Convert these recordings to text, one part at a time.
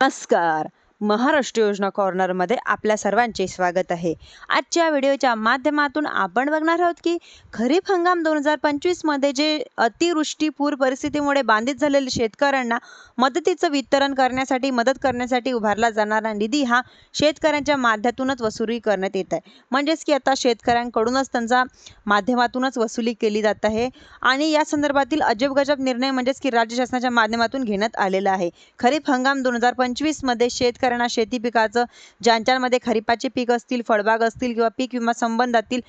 नमस्कार महाराष्ट्र योजना कॉर्नरमध्ये आपल्या सर्वांचे स्वागत आहे. आजच्या व्हिडिओच्या माध्यमातून आपण बघणार आहोत की खरीप हंगाम दोन हजार पंचवीसमध्ये जे अतिवृष्टी पूर परिस्थितीमुळे बाधित झालेले शेतकऱ्यांना मदतीचं वितरण करण्यासाठी मदत करण्यासाठी उभारला जाणारा निधी हा शेतकऱ्यांच्या माध्यमातूनच वसुली करण्यात येत आहे. म्हणजेच की आता शेतकऱ्यांकडूनच त्यांचा माध्यमातूनच वसुली केली जात आहे. आणि या संदर्भातील अजब गजब निर्णय म्हणजेच की राज्य शासनाच्या माध्यमातून घेण्यात आलेला आहे. खरीप हंगाम दोन हजार पंचवीसमध्ये शेतकऱ्यांना शेती पिकाचं ज्यांच्यामध्ये खरीपाचे पीक असतील फळबाग असतील किंवा पीक विमा संबंधातील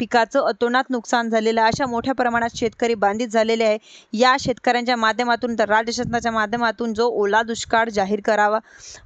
पिकाचं अतोनात नुकसान झालेलं आहे. अशा मोठ्या प्रमाणात शेतकरी बांधित झालेले आहे. या शेतकऱ्यांच्या माध्यमातून तर राज्य शासनाच्या माध्यमातून जो ओला दुष्काळ जाहीर करावा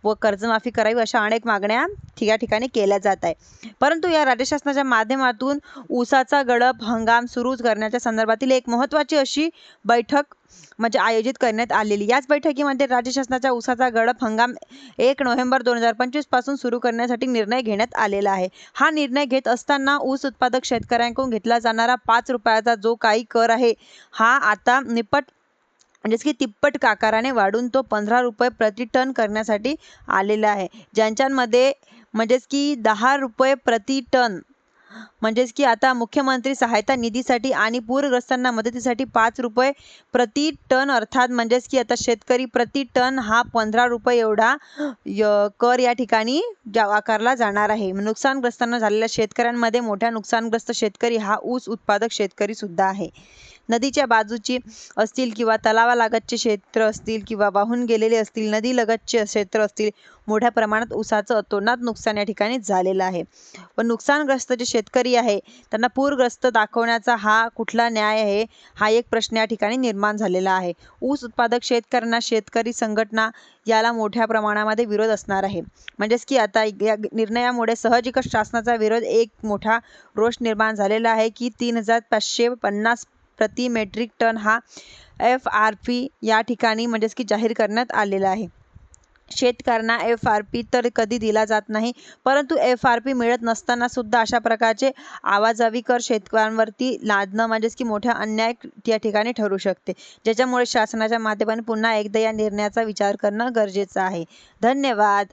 व कर्जमाफी करावी अशा अनेक मागण्या ठिका ठिकाणी केल्या जात आहे. परंतु या राज्य शासनाच्या माध्यमातून ऊसाचा गडप हंगाम सुरूच करण्याच्या संदर्भातील एक महत्त्वाची अशी बैठक म्हणजे आयोजित करण्यात आलेली. याच बैठकीमध्ये राज्य शासनाच्या ऊसाचा गडप हंगाम एक नोव्हेंबर दोन हजार पंचवीसपासून सुरू करण्यासाठी निर्णय घेण्यात आलेला आहे. हा निर्णय घेत असताना ऊस उत्पादक शेतकऱ्यांकडून घेतला जाणारा पाच रुपयाचा जो काही कर आहे हा आता निपट म्हणजेच की तिप्पट आकाराने वाढून तो पंधरा रुपये प्रति टन करण्यासाठी आलेला आहे. ज्यांच्यामध्ये म्हणजेच की दहा रुपये प्रति टन म्हणजेच की आता मुख्यमंत्री सहायता निधीसाठी आणि पूरग्रस्तांना मदतीसाठी पाच रुपये प्रति टन अर्थात म्हणजेच की आता शेतकरी प्रति टन हा पंधरा रुपये एवढा य कर या ठिकाणी जा आकारला जाणार आहे. नुकसानग्रस्तांना झालेल्या शेतकऱ्यांमध्ये मोठ्या नुकसानग्रस्त शेतकरी हा ऊस उत्पादक शेतकरी सुद्धा आहे. नदीच्या बाजूची असतील किंवा तलावालागतचे क्षेत्र असतील किंवा वाहून गेलेले असतील नदीलगतचे क्षेत्र असतील मोठ्या प्रमाणात ऊसाचं अतोनात नुकसान या ठिकाणी झालेलं आहे. पण नुकसानग्रस्त जे शेतकरी आहे त्यांना पूरग्रस्त दाखवण्याचा हा कुठला न्याय आहे हा एक प्रश्न या ठिकाणी निर्माण झालेला आहे. ऊस उत्पादक शेतकऱ्यांना शेतकरी संघटना याला मोठ्या प्रमाणामध्ये विरोध असणार आहे. म्हणजेच की आता या निर्णयामुळे साहजिकच शासनाचा विरोध एक मोठा रोष निर्माण झालेला आहे की तीन हजार पाचशे पन्नास प्रति मेट्रिक टन हा एफ आर पी या ठिकाणी म्हणजेच की जाहीर करण्यात आलेला आहे. शेतकऱ्यांना एफ आर पी तर कधी दिला जात नाही परंतु एफ आर पी मिळत नसताना सुद्धा अशा प्रकारचे आवाजावी कर शेतकऱ्यांवरती लादणं म्हणजेच की मोठा अन्याय या ठिकाणी ठरू शकते. ज्याच्यामुळे शासनाच्या माध्यमाने पुन्हा एकदा या निर्णयाचा विचार करणं गरजेचं आहे. धन्यवाद.